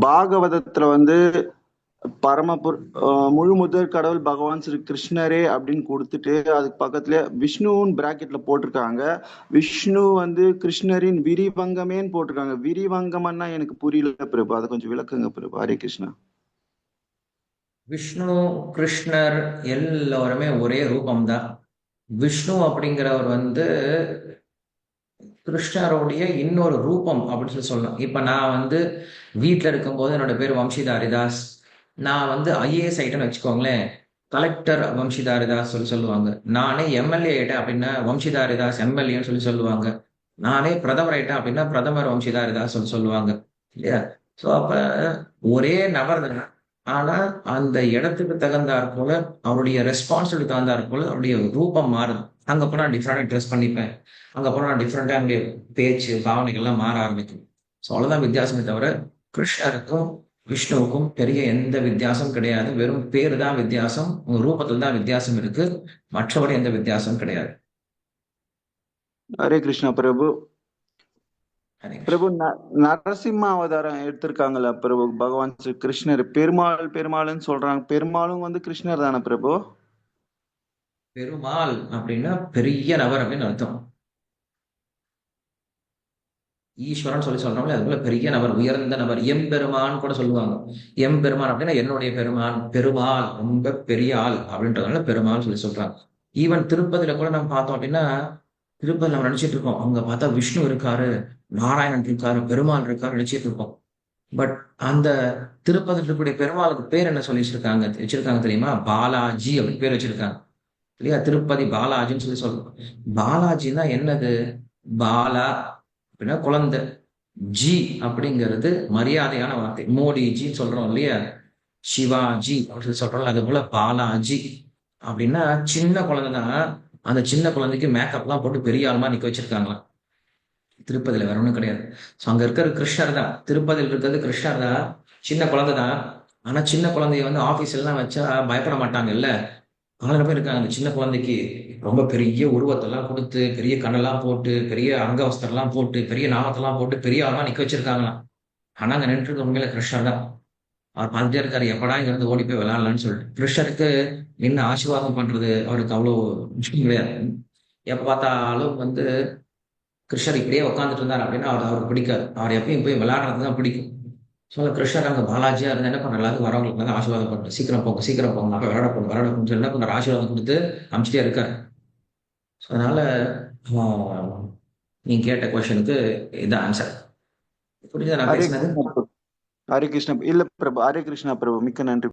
பாகவதத்துல வந்து பரமபுர் முழு முதற் கடவுள் பகவான் ஸ்ரீ கிருஷ்ணரே அப்படின்னு கொடுத்துட்டு அதுக்கு பக்கத்துல விஷ்ணுன்னு பிராக்கெட்ல போட்டிருக்காங்க. விஷ்ணு வந்து கிருஷ்ணரின் விரிவங்கமேன்னு போட்டிருக்காங்க. விரிவங்கம்னா எனக்கு புரியல பிரபு. அதை கொஞ்சம் விளக்குங்க பிரபு. ஹரே கிருஷ்ணா. விஷ்ணு கிருஷ்ணர் எல்லோருமே ஒரே ரூபம்தான். விஷ்ணு அப்படிங்கிறவர் வந்து கிருஷ்ணருடைய இன்னொரு ரூபம் அப்படின்னு சொல்லி சொல்லலாம் இப்ப நான் வந்து வீட்டில் இருக்கும்போது என்னோட பேர் வம்சிதாரிதாஸ். நான் வந்து ஐஏஎஸ் ஆயிட்டேன்னு வச்சுக்கோங்களேன். கலெக்டர் வம்சிதாரிதாஸ் சொல்லி சொல்லுவாங்க. நானே எம்எல்ஏ ஆயிட்டேன் அப்படின்னா வம்சிதாரிதாஸ் எம்எல்ஏன்னு சொல்லி சொல்லுவாங்க. நானே பிரதமர் ஆயிட்டேன் அப்படின்னா பிரதமர் வம்சிதாரிதாஸ் சொல்லி சொல்லுவாங்க. இல்லையா? ஸோ அப்ப ஒரே நபர் தான். ஆனா அந்த இடத்துக்கு தகுந்தாற் போல அவருடைய ரெஸ்பான்சிபிலிட்டி தகுந்தாற் போல அவருடைய ரூபம் மாறுது. அங்க போனா டிஃப்ரெண்டா ட்ரெஸ் பண்ணிப்பேன். அங்க போனா டிஃப்ரெண்டா என்னுடைய பேச்சு பாவனைகள்லாம் மாற ஆரம்பிக்கும். ஸோ அவ்வளவுதான் வித்தியாசமே தவிர கிருஷ்ணருக்கும் விஷ்ணுவுக்கும் பெரிய எந்த வித்தியாசம் கிடையாது. வெறும் பேரு தான் வித்தியாசம் உங்க ரூபத்தில் தான் வித்தியாசம் இருக்கு. மற்றபடி எந்த வித்தியாசம் கிடையாது. ஹரே கிருஷ்ணா பிரபு. பிரபு ந- நரசிம்ம அவதாரம் எடுத்திருக்காங்கல்ல பிரபு பகவான் ஸ்ரீ கிருஷ்ணர். பெருமாள் பெருமாள்னு சொல்றாங்க. பெருமாளும் வந்து கிருஷ்ணர் தானே பிரபு? பெருமாள் அப்படின்னா பெரிய நபர் அப்படின்னு அர்த்தம். ஈஸ்வரன் சொல்லி சொல்றோம்ல அது போல பெரிய நபர் உயர்ந்த நபர் எம்பெருமான் கூட சொல்லுவாங்க. எம்பெருமான் அப்படின்னா என்னுடைய பெருமான் பெருமாள் ரொம்ப பெரிய ஆள் அப்படின்றதுனால பெருமாள் சொல்லி சொல்றாங்க. ஈவன் திருப்பதியில கூட நம்ம பார்த்தோம் அப்படின்னா திருப்பதி நம்ம நினைச்சிட்டு இருக்கோம். அங்க பார்த்தா விஷ்ணு இருக்காரு. நாராயணன் இருக்காரு பெருமாள் இருக்காரு நினைச்சிட்டு இருக்கோம் பட் அந்த திருப்பதியில் இருக்கக்கூடிய பெருமாளுக்கு பேர் என்ன சொல்லி வச்சிருக்காங்க வச்சிருக்காங்க தெரியுமா? பாலாஜி அப்படின்னு பேர் வச்சிருக்காங்க. இல்லையா? திருப்பதி பாலாஜின்னு சொல்லி சொல்றோம். பாலாஜின்னா என்னது? பாலா அப்படின்னா குழந்தை. ஜி அப்படிங்கிறது மரியாதையான வார்த்தை. மோடிஜின்னு சொல்றோம் இல்லையா? சிவாஜி அப்படின்னு சொல்லி சொல்றோம் அது போல பாலாஜி. அப்படின்னா சின்ன குழந்தை தான் அந்த சின்ன குழந்தைக்கு மேக்கப்லாம் போட்டு பெரிய ஆளுமா நிக்க வச்சிருக்காங்களாம். திருப்பதியில் வேற ஒன்றும் கிடையாது. ஸோ அங்கே இருக்கிற கிருஷ்ணர் தான். திருப்பதியில் இருக்கிறது கிருஷ்ணர் தான். சின்ன குழந்தை தான். ஆனால் சின்ன குழந்தைய வந்து ஆஃபீஸ்லாம் வச்சா பயப்பட மாட்டாங்கல்ல? ஆளுநர் பேர் இருக்காங்க. அந்த சின்ன குழந்தைக்கு ரொம்ப பெரிய உருவத்தெல்லாம் கொடுத்து பெரிய கண்ணெல்லாம் போட்டு பெரிய அங்கவஸ்திரம்லாம் போட்டு பெரிய நாமத்தெல்லாம் போட்டு பெரிய ஆளா நிற்க வச்சிருக்காங்களாம். ஆனால் அங்கே நின்று உண்மையில கிருஷ்ணர் தான். அவர் பார்த்துட்டே இருக்காரு. எப்படா இங்க இருந்து ஓடி போய் விளையாடலாம்னு சொல்லிட்டு. கிருஷ்ணருக்கு நின்று ஆசீர்வாதம் பண்றது அவருக்கு அவ்வளோ விஷயம் கிடையாது. எப்போ பார்த்தாலும் வந்து கிருஷ்ணர் இப்படியே உட்காந்துட்டு இருந்தார் அப்படின்னா அவர் அவருக்கு பிடிக்காது. அவர் எப்பயும் போய் விளையாடுறது தான் பிடிக்கும். ஸோ கிருஷ்ணர் அங்கே பாலாஜியா இருந்தா என்ன பண்ண எல்லாத்துக்கும் வரவங்களுக்கு வந்து ஆசீர்வாதம் பண்ணுறது சீக்கிரம் போங்க சீக்கிரம் போங்க அப்போ விளையாட போங்க விளையாட போங்க சொல்லி என்ன பண்ண ஆசீர்வாதம் கொடுத்து அமிச்சிட்டே இருக்காரு. ஸோ அதனால நீங்க கேட்ட கொஸ்டனுக்கு இதான் ஆன்சர் புரியுதா நான் பேசினது. ஹரே கிருஷ்ணா இல்ல பிரபு ஹரே கிருஷ்ணா பிரபு மிக்க நன்றி.